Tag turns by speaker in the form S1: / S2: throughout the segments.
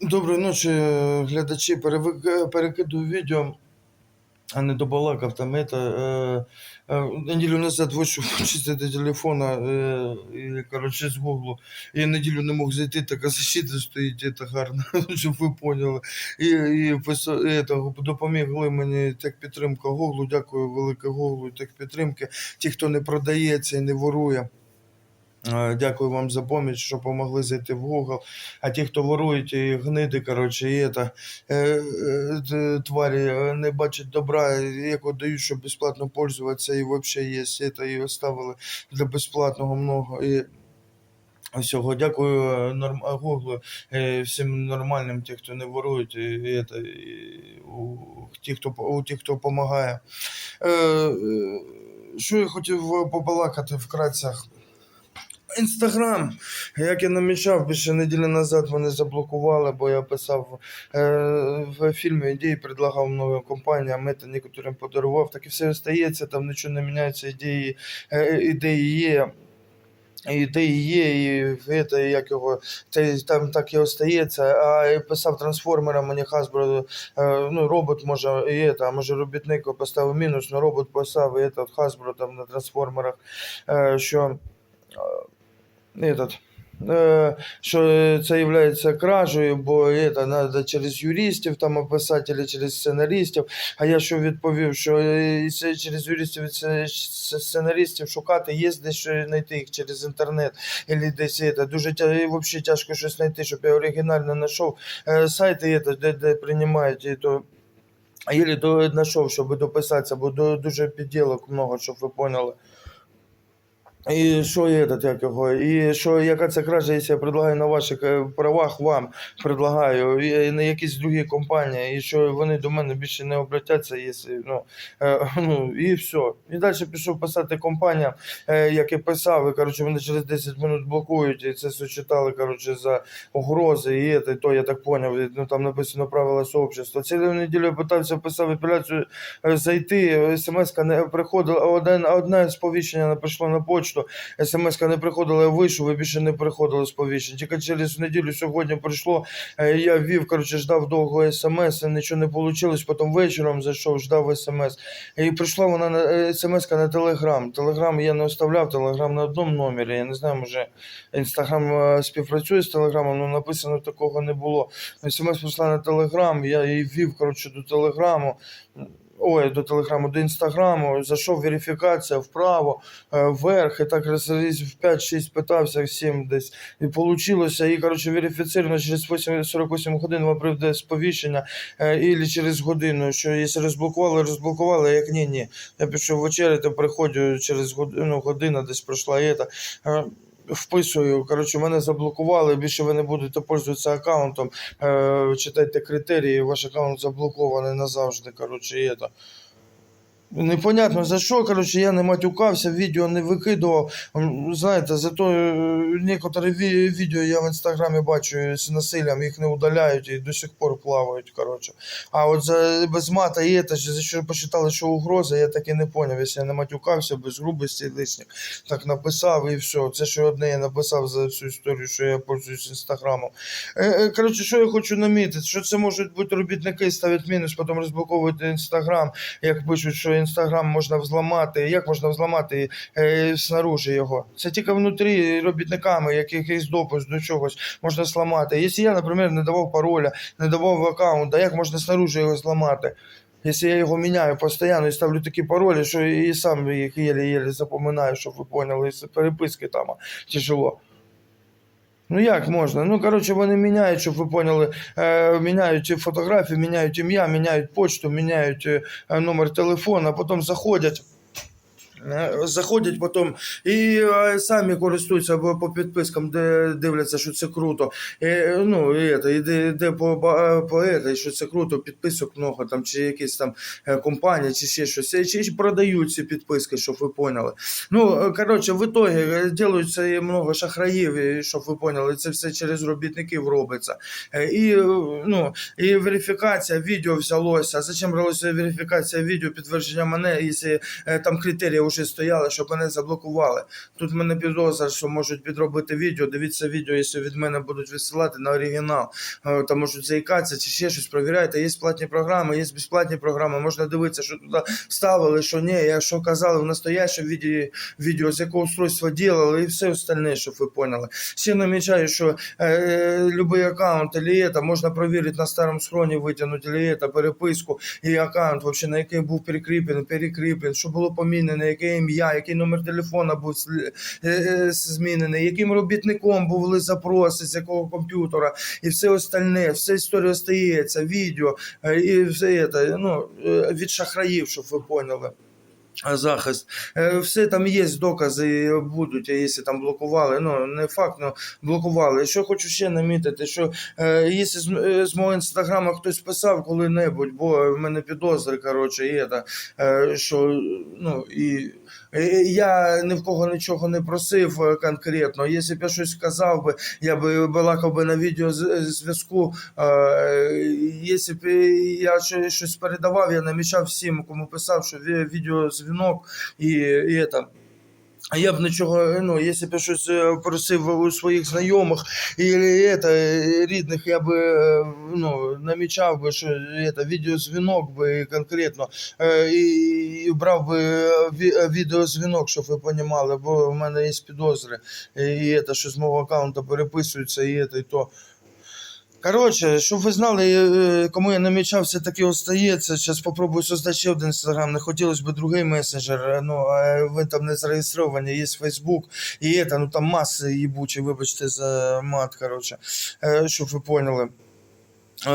S1: Доброї ночі, е, глядачі. Перевик- Перекидую відео, а не добалакав там это. Е, е, неділю назад вийшов почистити телефона, е, і, коротше, з Гуглу. Я неділю не мог зайти, така защита стоїть, это гарно, щоб ви поняли. І, і писа- это, допомогли мені техпідтримка Гуглу. Дякую велике Гуглу, техпідтримки. Ті, хто не продається і не ворує. Е, Дякую вам за поміч, що помогли зайти в Google. А ті, хто ворують і гниди, коротше, і это, е, е, т- тварі е, не бачать добра, як от дають, щоб безплатно пользуватися, і взагалі є это, і оставили для безплатного много. І всього. Дякую е, норм... а, Google, е, всім нормальним, ті, хто не ворують, і, і, это, і у, ті, хто, у тих, хто допомагає. Е, е, що я хотів побалакати вкратцях. Інстаграм, як я намічав, більше неділі назад мене заблокували, бо я писав е, в фільмі ідеї, предлагав новим компаніям, это некоторим подарував. Так і все остається, там нічого не міняється, ідеї, е, ідеї є. Ідеї є, і это, як його, те, там так і остається. А я писав трансформера, мені Hasbro, е, ну, робот може, і это, а може робітник поставив мінус, але робот писав, і этот, Hasbro там на трансформерах, е, що этот, е, що це є кражею, бо это, надо через юристів там описати, або через сценаристів. А я що відповів, що е, це через юристів і це- це сценаристів шукати, є десь що знайти їх через інтернет, або десь это. Дуже тя, і взагалі тяжко щось знайти, щоб я оригінально знайшов. Е, сайти, это, де, де приймають, і то Єлі до знайшов, щоб дописатися, бо до- дуже підділок много, щоб ви поняли. І що є этот, як його? І що яка це кража, якщо я предлагаю на ваших е, правах вам предлагаю, і на якісь другі компанії, і що вони до мене більше не обратяться, якщо, ну, е, ну, і все. І далі пішов писати компаніям, е, як я писав, і, коротше, вони через 10 минут блокують, і це все читали, коротше, за угрози, і це, то я так поняв, ну, там написано правила сообщества. Цілу неділю я питався, писав апеляцію е, зайти, смс не приходила, один, одне сповіщення не прийшло на почту, смс не приходила, я вийшов і більше не приходило сповіщення. Тільки через неділю сьогодні прийшло, е, я ввів, коротше, ждав довго смс, нічого не вийшло, потім вечором зайшов, ждав смс. І прийшла вона на смс на Телеграм. Телеграм я не оставляв, Телеграм на одному номері. Я не знаю, може Інстаграм е, співпрацює з Телеграмом, але написано такого не було. СМС прийшла на Телеграм, я її ввів, коротше, до Телеграму. Ой, до телеграму, до інстаграму, зайшов верифікація вправо, е, вверх, і так раз раз в 5-6 питався, 7 десь. І вийшло, і, коротше, верифіцировано через 8, 48 годин вам прийде сповіщення, е, і через годину, що якщо розблокували, розблокували, як ні, ні. Я пішов вечеряти, приходжу через годину, година десь пройшла, і це. Вписую, коротше, мене заблокували, більше ви не будете пользуватися аккаунтом. Е, читайте критерії, ваш аккаунт заблокований назавжди. Коротше, і це. Непонятно за що, коротше, я не матюкався, відео не викидував. Знаєте, зато е, некоторі відео я в інстаграмі бачу з насиллям, їх не удаляють і до сих пор плавають. Коротше. А от за без мата і це, за що посчитали, що угроза, я так і не поняв, якщо я не матюкався без грубості лишніх. Так написав і все. Це що одне я написав за всю історію, що я пользуюсь інстаграмом. Е, е, Коротше, що я хочу намітити, що це можуть бути робітники, ставлять мінус, потім розблоковують інстаграм, як пишуть, що інстаграм можна взламати. Як можна взламати е, снаружи його? Це тільки внутрі робітниками, як якийсь допуск до чогось можна зламати. Якщо я, наприклад, не давав пароля, не давав аккаунта, як можна снаружи його зламати? Якщо я його міняю постійно і ставлю такі паролі, що і сам їх єлі-єлі запоминаю, щоб ви поняли, з переписки там тяжело. Ну як можна? Ну, коротше, вони міняють, щоб ви поняли, е, міняють фотографії, міняють ім'я, міняють почту, міняють е, номер телефону, а потім заходять. Е, Заходять потім і е, самі користуються або по підпискам, де дивляться, що це круто. І, ну, і, це, і де, де по, по це, що це круто, підписок много, там, чи якісь там е, компанії, чи ще щось, і чи, продають ці підписки, щоб ви поняли. Ну, коротше, в итоге е, і много шахраїв, щоб ви поняли, це все через робітників робиться. І, ну, і верифікація відео взялося. Зачем бралося верифікація відео, підтвердження мене, якщо там критерії вже стояли, щоб мене заблокували. Тут мене підозра, що можуть підробити відео. Дивіться відео, якщо від мене будуть висилати на оригінал. Е, Там можуть заїкатися чи ще щось. Провіряйте. Є платні програми, є безплатні програми. Можна дивитися, що туди ставили, що ні, я що казали в настоящому відео, відео з якого устройства ділили і все остальне, щоб ви поняли. Ще намічаю, що е, любий аккаунт или можна провірити на старому схроні, витягнути или переписку і аккаунт, вообще, на який був прикріплений, перекріплений, що було помінене, яке ім'я, який номер телефона був е, е, змінений, яким робітником були запроси, з якого комп'ютера, і все остальне, все історія остається, відео, е, і все це, ну, від шахраїв, щоб ви поняли. Захист. Е, Все там є докази будуть, якщо там блокували. Ну, не факт, але блокували. Що хочу ще намітити, що е, якщо з, е, з мого інстаграма хтось писав коли-небудь, бо в мене підозри, коротше, є, та, що ну, і, я ні в кого нічого не просив е, конкретно. Якщо б я щось сказав би, я би балакав би на відео зв'язку. Е, якщо б я щось передавав, я намічав всім, кому писав, що ві- відеозвінок і, і это. А я б нічого, ну, якщо б я щось е, просив у своїх знайомих і это, е, рідних, я би е, ну, намічав би, що это, відеозвінок би конкретно е, і, і брав би е, ві- е, відеозвінок, щоб ви розуміли, бо в мене є підозри, і, і это, що з мого аккаунта переписується, і, это, і то. Коротше, щоб ви знали, е, кому я намічав, все таки остається. Зараз спробую создати ще один інстаграм. Не хотілося б другий месенджер. е, Ну, ви там не зареєстровані, є Фейсбук і це, ну там маси їбучі, вибачте за мат, коротше, Е, щоб ви поняли. Е,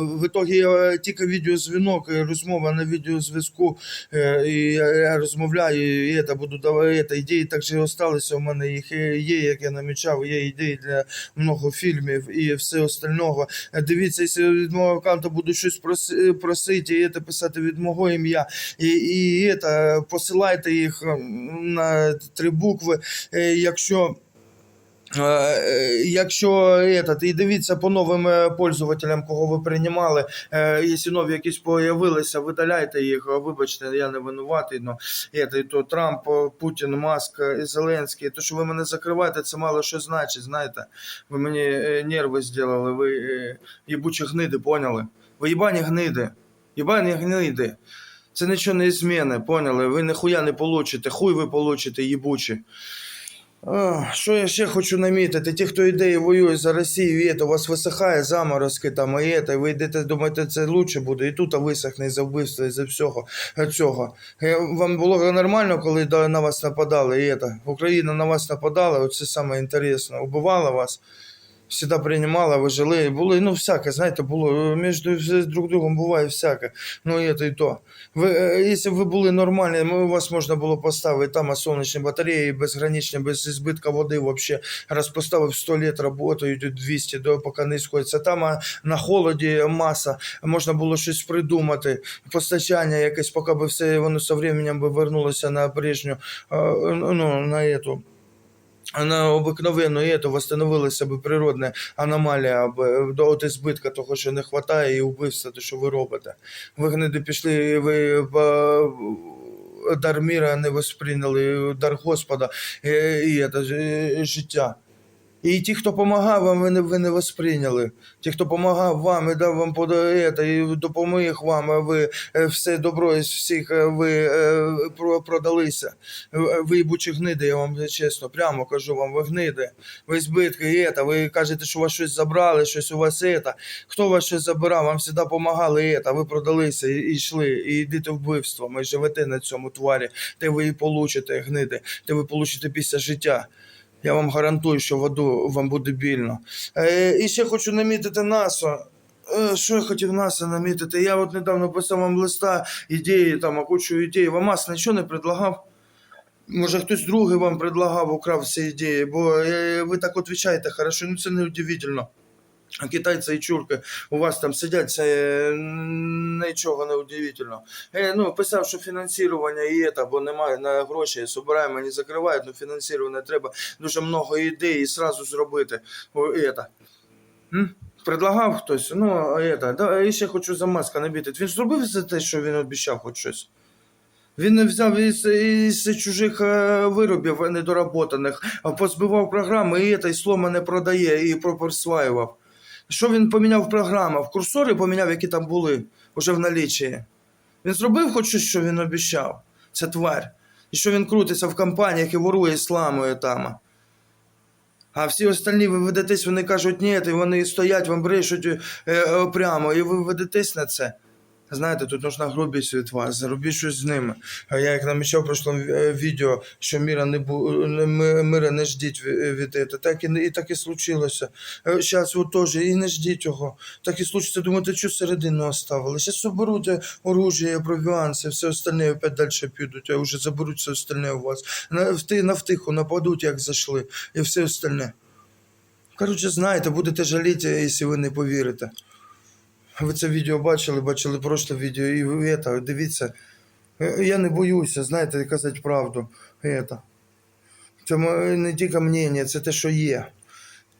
S1: В итоге е, тільки відеозвінок, розмова на відеозв'язку, е, і я розмовляю, і це буду давати ідеї, так же осталися. У мене їх є, як я намічав, є ідеї для много фільмів і все остального. Е, Дивіться, якщо від мого аккаунту буду щось проси- просити, і це писати від мого ім'я, і, і це, посилайте їх на три букви, Е, якщо. Е, е, Якщо этот, і дивіться по новим е, пользователям, кого ви приймали, якщо нові якісь появилися, видаляйте їх. Вибачте, я не винуватий. Но это, то Трамп, Путін, Маск, і Зеленський. То, що ви мене закриваєте, це мало що значить. Знаєте, ви мені нерви зробили, ви їбучі гниди, поняли? Ви їбані гниди, їбані гниди. Це нічого не зміни, поняли? Ви ніхуя не получите, хуй ви получите, їбучі. Що я ще хочу намітити? Ті, хто йде і воює за Росію, і це, у вас висихає заморозки там, і це, ви йдете, думаєте, це краще буде, і тут висохне за вбивство, і за всього е, цього. Е, Вам було нормально, коли на вас нападали, і це, Україна на вас нападала, оце саме інтересно, убивала вас. Всегда приймала, ви жили, були, ну, всяке, знаєте, було, між друг другом буває всяке, ну, і це, і то. Ви, якщо б ви були нормальні, у вас можна було поставити там сонячні батареї безграничні, без збитка води вообще. Раз поставив 100 літ, працюють 200, до, поки не сходиться. Там а, на холоді маса, можна було щось придумати, постачання якесь, поки би все воно со временем би вернулося на прежню, ну, на эту на обыкновенно є то восстановилася б природна аномалія аби до от збитка того, що не вистачає, і вбивства, те, що ви робите. Ви гниди пішли, ви дар міра не восприйняли, дар Господа і, і, це, життя. І ті, хто допомагав вам, ви не, ви не восприйняли. Ті, хто допомагав вам і дав вам подає, і допоміг вам, а ви е, все добро із всіх е, ви е, продалися. Ви- їбучі гниди, я вам чесно, прямо кажу вам, ви гниди. Ви збитки, і це, ви кажете, що у вас щось забрали, щось у вас це. Хто вас щось забирав, вам завжди допомагали, і це, ви продалися і, і йшли, і йдете в вбивство. Ми живете на цьому тварі, де ви і получите гниди, де ви получите після життя. Я вам гарантую, що в аду вам буде більно. Е, і ще хочу намітити НАСА. Е, що я хотів НАСА намітити? Я от недавно писав вам листа, ідеї, там, кучу ідей. Вам АС нічого не предлагав? Може, хтось другий вам предлагав, украв всі ідеї, бо е, ви так відповідаєте, хорошо, ну це не удивительно. А китайці і чурки у вас там сидять, це е, нічого не удивительно. Е, ну, писав, що фінансування є, бо немає на гроші, збираємо, не закривають, ну фінансування треба дуже много ідей і сразу зробити. Это. Предлагав хтось, ну, это, да, і ще хочу за маска набити. Він зробив за те, що він обіцяв хоч щось. Він не взяв із, із чужих е, виробів недоработаних, позбивав програми і це, і сломане продає, і про- присваював. Що він поміняв в програмах? Курсори поміняв, які там були вже в налічі. Він зробив хоч щось, що він обіцяв. Це тварь. І що він крутиться в компаніях і ворує, і сламує там. А всі остальні ви ведетесь, вони кажуть, ні, і вони стоять, вам брешуть е, е, прямо, і ви ведетесь на це. Знаєте, тут нужна грубість від вас, зробіть щось з ними. А я як намічав в прошлому е, відео, що міра не бу... мира не ждіть від, цього. Так і, і так і случилося. Зараз ви теж і не ждіть його. Так і случиться, думаєте, що середину оставили. Зараз соберуть е, оружие, провіанси, все остальне опять далі підуть, а вже заберуть все остальне у вас. На втиху нападуть, як зайшли, і все остальне. Коротше, знаєте, будете жаліти, якщо ви не повірите. Ви це відео бачили, бачили прошле відео, і ви це, дивіться. Е, Я не боюся, знаєте, казати правду. Это. Це не тільки мнення, це те, що є.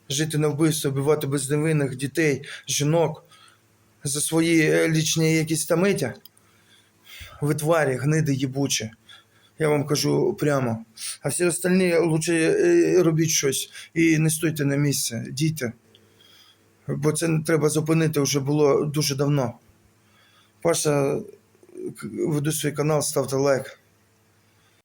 S1: Жити на вбивство, вбивати безневинних дітей, жінок за свої е, лічні якісь там миття. Ви тварі, гниди їбучі. Я вам кажу прямо. А всі остальні лучше е, робіть щось і не стойте на місці, дійте. Бо це треба зупинити вже було дуже давно. Паша, веду свій канал, ставте лайк.